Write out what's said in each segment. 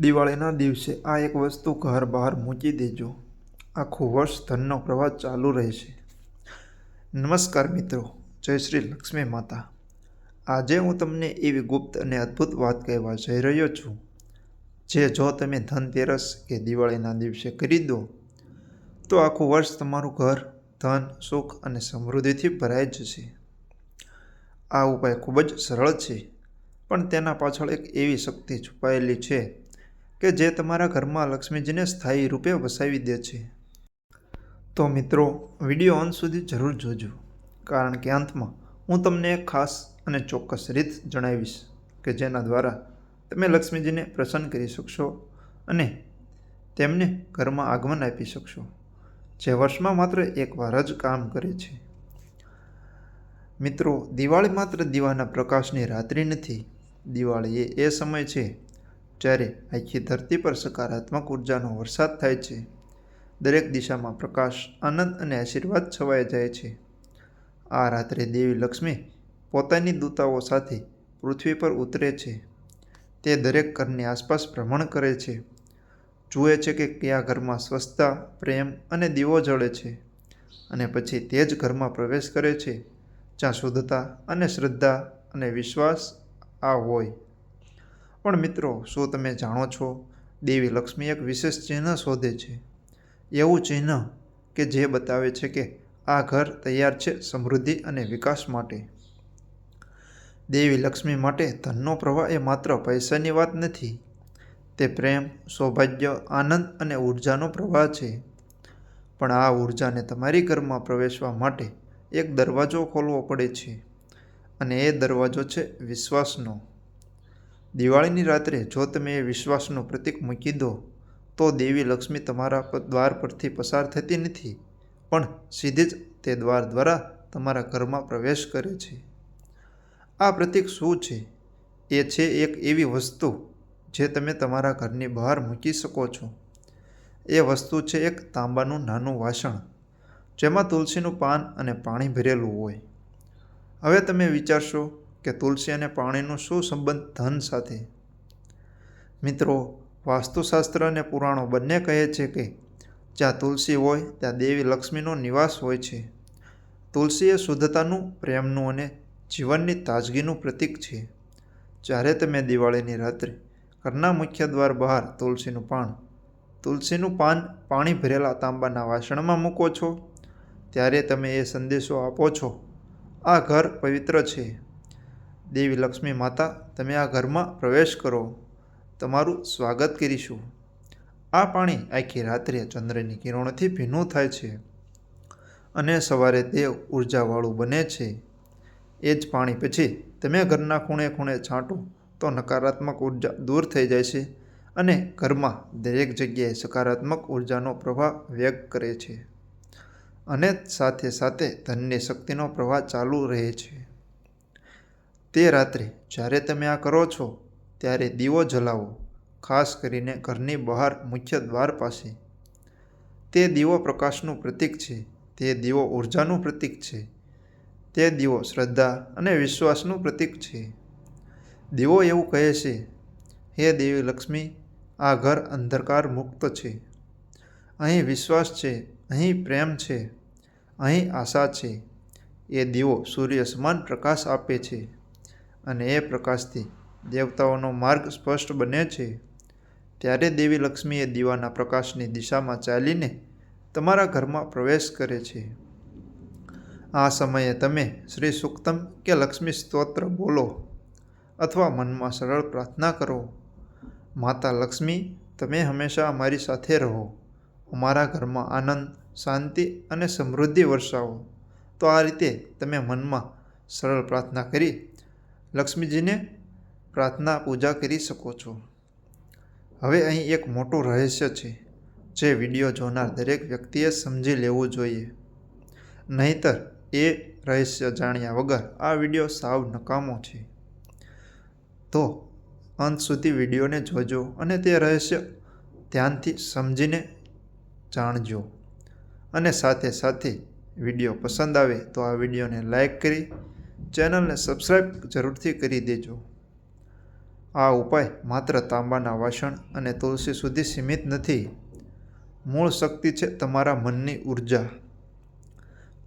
દિવાળીના દિવસે આ એક વસ્તુ ઘર બહાર મૂકી દેજો. આખું વર્ષ ધનનો પ્રવાહ ચાલુ રહેશે. નમસ્કાર મિત્રો, જય શ્રી લક્ષ્મી માતા. આજે હું તમને એવી ગુપ્ત અને અદ્ભુત વાત કહેવા જઈ રહ્યો છું, જે જો તમે ધનતેરસ કે દિવાળીના દિવસે કરી દો, તો આખું વર્ષ તમારું ઘર ધન, સુખ અને સમૃદ્ધિથી ભરાઈ જશે. આ ઉપાય ખૂબ જ સરળ છે, પણ તેના પાછળ એક એવી શક્તિ છુપાયેલી છે કે જે તમારા ઘરમાં લક્ષ્મીજીને સ્થાયી રૂપે વસાવી દે છે. તો મિત્રો, વીડિયો અંત સુધી જરૂર જોજો, કારણ કે અંતમાં હું તમને એક ખાસ અને ચોક્કસ રીત જણાવીશ કે જેના દ્વારા તમે લક્ષ્મીજીને પ્રસન્ન કરી શકશો અને તેમને ઘરમાં આગમન આપી શકશો, જે વર્ષમાં માત્ર એકવાર જ કામ કરે છે. મિત્રો, દિવાળી માત્ર દીવાના પ્રકાશની રાત્રિ નથી. દિવાળી એ એ સમય છે જ્યારે આખી ધરતી પર સકારાત્મક ઉર્જાનો વરસાદ થાય છે, દરેક દિશામાં પ્રકાશ, આનંદ અને આશીર્વાદ છવાઈ જાય છે. આ રાત્રે દેવી લક્ષ્મી પોતાની દૂતાઓ સાથે પૃથ્વી પર ઉતરે છે. તે દરેક ઘરની આસપાસ ભ્રમણ કરે છે. જુએ છે કે કયા ઘરમાં સ્વસ્થતા પ્રેમ અને દીવો જળે છે અને પછી તે જ ઘરમાં પ્રવેશ કરે છે, જ્યાં શુદ્ધતા અને શ્રદ્ધા અને વિશ્વાસ આ હોય. પણ મિત્રો, શું તમે જાણો છો? દેવી લક્ષ્મી એક વિશેષ ચિહ્ન શોધે છે. એવું ચિહ્ન કે જે બતાવે છે કે આ ઘર તૈયાર છે સમૃદ્ધિ અને વિકાસ માટે. દેવી લક્ષ્મી માટે ધનનો પ્રવાહ એ માત્ર પૈસાની વાત નથી. તે પ્રેમ, સૌભાગ્ય, આનંદ અને ઉર્જાનો પ્રવાહ છે. પણ આ ઉર્જાને તમારી ઘરમાં પ્રવેશવા માટે એક દરવાજો ખોલવો પડે છે. અને એ દરવાજો છે વિશ્વાસનો. દિવાળીની રાત્રે જો તમે એ વિશ્વાસનું પ્રતીક મૂકી દો, તો દેવી લક્ષ્મી તમારા દ્વાર પરથી પસાર થતી નથી, પણ સીધી જ તે દ્વાર દ્વારા તમારા ઘરમાં પ્રવેશ કરે છે. આ પ્રતીક શું છે? એ છે એક એવી વસ્તુ જે તમે તમારા ઘરની બહાર મૂકી શકો છો. એ વસ્તુ છે એક તાંબાનું નાનું વાસણ, જેમાં તુલસીનું પાન અને પાણી ભરેલું હોય. હવે તમે વિચારશો કે તુલસી અને પાણીનો શું સંબંધ ધન સાથે? મિત્રો, વાસ્તુશાસ્ત્ર અને પુરાણો બંને કહે છે કે, જ્યાં તુલસી હોય, ત્યાં દેવી લક્ષ્મીનો નિવાસ હોય છે. તુલસી એ શુદ્ધતાનું, પ્રેમનું અને જીવનની તાજગીનું પ્રતીક છે. જ્યારે તમે દિવાળીની રાત્રે ઘરના મુખ્ય દ્વાર બહાર તુલસીનું પાન તુલસીનું પાન પાણી ભરેલા તાંબાના વાસણમાં મૂકો છો, ત્યારે તમે એ સંદેશો આપો છો, આ ઘર પવિત્ર છે. દેવી લક્ષ્મી માતા, તમે આ ઘરમાં પ્રવેશ કરો. તમારું સ્વાગત કરીશું. આ પાણી આખી રાત્રે ચંદ્રની કિરણોથી ભીનું થાય છે અને સવારે તે ઉર્જાવાળું બને છે. એ જ પાણી પછી તમે ઘરના ખૂણે ખૂણે છાંટો તો નકારાત્મક ઊર્જા દૂર થઈ જાય છે અને ઘરમાં દરેક જગ્યાએ સકારાત્મક ઉર્જાનો પ્રવાહ વ્યક્ત કરે છે અને સાથે સાથે ધનની શક્તિનો પ્રવાહ ચાલુ રહે છે. તે રાત્રે જ્યારે તમે આ કરો છો, ત્યારે દીવો જલાવો, ખાસ કરીને ઘરની બહાર મુખ્ય દ્વાર પાસે. તે દીવો પ્રકાશનું પ્રતીક છે, તે દીવો ઉર્જાનું પ્રતીક છે, તે દીવો શ્રદ્ધા અને વિશ્વાસનું પ્રતીક છે. દીવો એવું કહે છે, હે દેવી લક્ષ્મી, આ ઘર અંધકાર મુક્ત છે. અહીં વિશ્વાસ છે, અહીં પ્રેમ છે, અહીં આશા છે. એ દીવો સૂર્ય સમાન પ્રકાશ આપે છે. અને એ પ્રકાશથી દેવતાઓનો માર્ગ સ્પષ્ટ બને છે. ત્યારે દેવી લક્ષ્મીએ દીવાના પ્રકાશની દિશામાં ચાલીને તમારા ઘરમાં પ્રવેશ કરે છે. આ સમયે તમે શ્રી સુક્તમ કે લક્ષ્મી સ્તોત્ર બોલો અથવા મનમાં સરળ પ્રાર્થના કરો, માતા લક્ષ્મી, તમે હંમેશા અમારી સાથે રહો. અમારા ઘરમાં આનંદ, શાંતિ અને સમૃદ્ધિ વરસાવો. તો આ રીતે તમે મનમાં સરળ પ્રાર્થના કરી લક્ષ્મીજીને પ્રાર્થના, પૂજા કરી શકો છો. હવે અહીં એક મોટું રહસ્ય છે, જે વીડિયો જોનાર દરેક વ્યક્તિએ સમજી લેવું જોઈએ. નહીતર એ રહસ્ય જાણ્યા વગર આ વીડિયો સાવ નકામો છે. તો અંત સુધી વિડીયોને જોજો અને તે રહસ્ય ધ્યાનથી સમજીને જાણજો. અને સાથે સાથે વીડિયો પસંદ આવે તો આ વિડીયોને લાઈક કરી ચેનલને સબસ્ક્રાઈબ જરૂરથી કરી દેજો. આ ઉપાય માત્ર તાંબાના વાસણ અને તુલસી સુધી સીમિત નથી. મૂળ શક્તિ છે તમારા મનની ઊર્જા.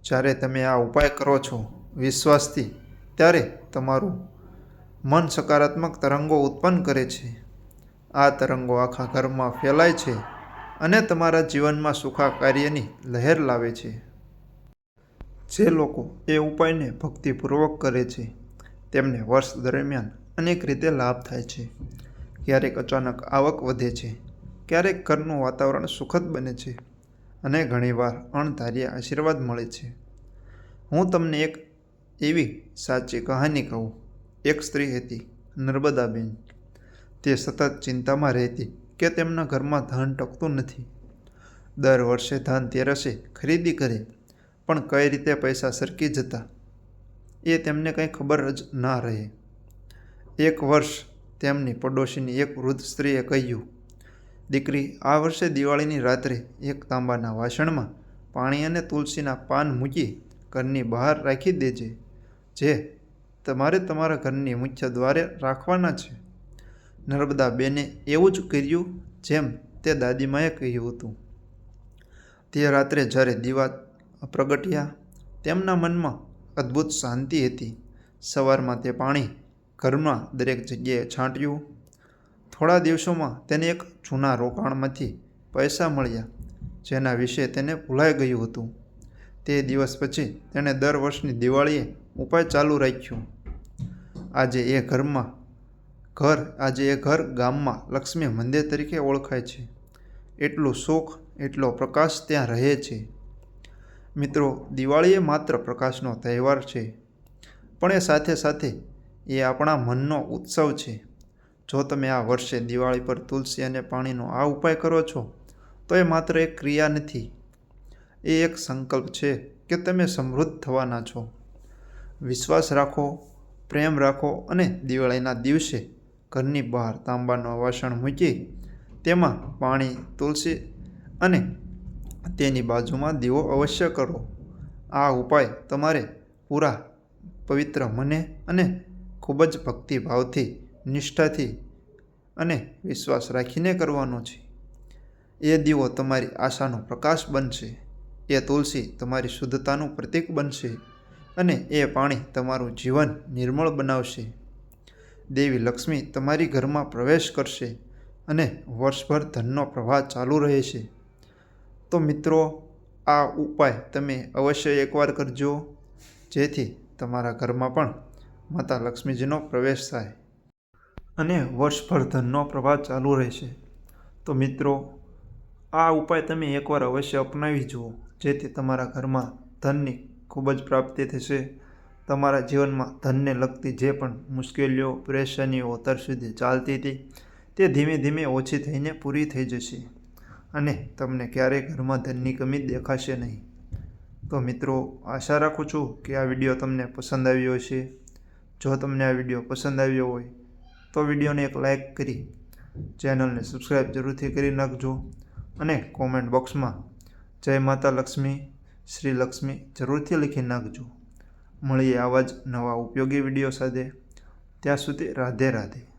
જ્યારે તમે આ ઉપાય કરો છો વિશ્વાસથી, ત્યારે તમારું મન સકારાત્મક તરંગો ઉત્પન્ન કરે છે. આ તરંગો આખા ઘરમાં ફેલાય છે અને તમારા જીવનમાં સુખા કાર્યની લહેર લાવે છે. જે લોકો એ ઉપાયને ભક્તિપૂર્વક કરે છે, તેમને વર્ષ દરમિયાન અનેક રીતે લાભ થાય છે. ક્યારેક અચાનક આવક વધે છે, ક્યારેક ઘરનું વાતાવરણ સુખદ બને છે અને ઘણીવાર અણધાર્યા આશીર્વાદ મળે છે. હું તમને એક એવી સાચી કહાની કહું. એક સ્ત્રી હતી, નર્મદાબેન. તે સતત ચિંતામાં રહેતી કે તેમના ઘરમાં ધન ટકતું નથી. દર વર્ષે ધન તેરસે ખરીદી કરે પણ કઈ રીતે પૈસા સરકી જતા? એ તેમને કંઈ ખબર જ ના રહે. એક વર્ષ તેમની પડોશીની એક વૃદ્ધ સ્ત્રીએ કહ્યું, દીકરી, આ વર્ષે દિવાળીની રાત્રે એક તાંબાના વાસણમાં પાણી અને તુલસીના પાન મૂકી ઘરની બહાર રાખી દેજે, જે તમારે તમારા ઘરની મુખ્ય દ્વારે રાખવાના છે. નર્મદા બેને એવું જ કર્યું જેમ તે દાદીમાએ કહ્યું હતું. તે રાત્રે જ્યારે દીવા પ્રગટ્યા. તેમના મનમાં અદ્ભુત શાંતિ હતી. સવારમાં તે પાણી ઘરમાં દરેક જગ્યાએ છાંટ્યું. થોડા દિવસોમાં તેને એક જૂના રોકાણમાંથી પૈસા મળ્યા, જેના વિશે તેને ભૂલાઈ ગયું હતું. તે દિવસ પછી તેણે દર વર્ષની દિવાળીએ ઉપાય ચાલુ રાખ્યો. આજે એ ઘરમાં ઘર, આજે એ ઘર ગામમાં લક્ષ્મી મંદિર તરીકે ઓળખાય છે. એટલું સુખ, એટલો પ્રકાશ ત્યાં રહે છે. મિત્રો દિવાળી એ માત્ર પ્રકાશનો તહેવાર છે, પણ એ સાથે સાથે એ આપણા મનનો ઉત્સવ છે. જો તમે આ વર્ષે દિવાળી પર તુલસી અને પાણીનો આ ઉપાય કરો છો, તો એ માત્ર એક ક્રિયા નથી, એ એક સંકલ્પ છે કે તમે સમૃદ્ધ થવાના છો. વિશ્વાસ રાખો, પ્રેમ રાખો અને દિવાળીના દિવસે ઘરની બહાર તાંબાનું વાસણ મૂકી તેમાં પાણી, તુલસી અને તેની બાજુમાં દીવો અવશ્ય કરો. આ ઉપાય તમારે પૂરા, પવિત્ર મને અને ખૂબ જ ભક્તિભાવથી, નિષ્ઠાથી અને વિશ્વાસ રાખીને કરવાનો છે. એ દીવો તમારી આશાનો પ્રકાશ બનશે, એ તુલસી તમારી શુદ્ધતાનું પ્રતીક બનશે અને એ પાણી તમારું જીવન નિર્મળ બનાવશે. દેવી લક્ષ્મી તમારી ઘરમાં પ્રવેશ કરશે અને વર્ષભર ધનનો પ્રવાહ ચાલુ રહેશે. તો મિત્રો, આ ઉપાય તમે અવશ્ય એકવાર કરજો. જેથી તમારા ઘરમાં પણ માતા લક્ષ્મીજીનો પ્રવેશ થાય અને વર્ષભર ધનનો પ્રવાહ ચાલુ રહેશે. તો મિત્રો, આ ઉપાય તમે એકવાર અવશ્ય અપનાવી જુઓ. જેથી તમારા ઘરમાં ધનની ખૂબ જ પ્રાપ્તિ થશે. તમારા જીવનમાં ધનને લગતી જે પણ મુશ્કેલીઓ, પરેશાનીઓ અત્યાર સુધી ચાલતી હતી, તે ધીમે ધીમે ઓછી થઈને પૂરી થઈ જશે. અને તમને ક્યારેય ઘરમાં ધનની કમી દેખાશે નહીં. તો મિત્રો, આશા રાખું છું કે આ વીડિયો તમને પસંદ આવ્યો હશે. જો તમને આ વીડિયો પસંદ આવ્યો હોય, તો વિડીયોને એક લાઇક કરી ચેનલને સબસ્ક્રાઈબ જરૂરથી કરી નાખજો અને કોમેન્ટ બોક્સમાં જય માતા લક્ષ્મી, શ્રી લક્ષ્મી જરૂરથી લખી નાખજો. મળીએ આવા જ નવા ઉપયોગી વીડિયો સાથે. ત્યાં સુધી રાધે રાધે.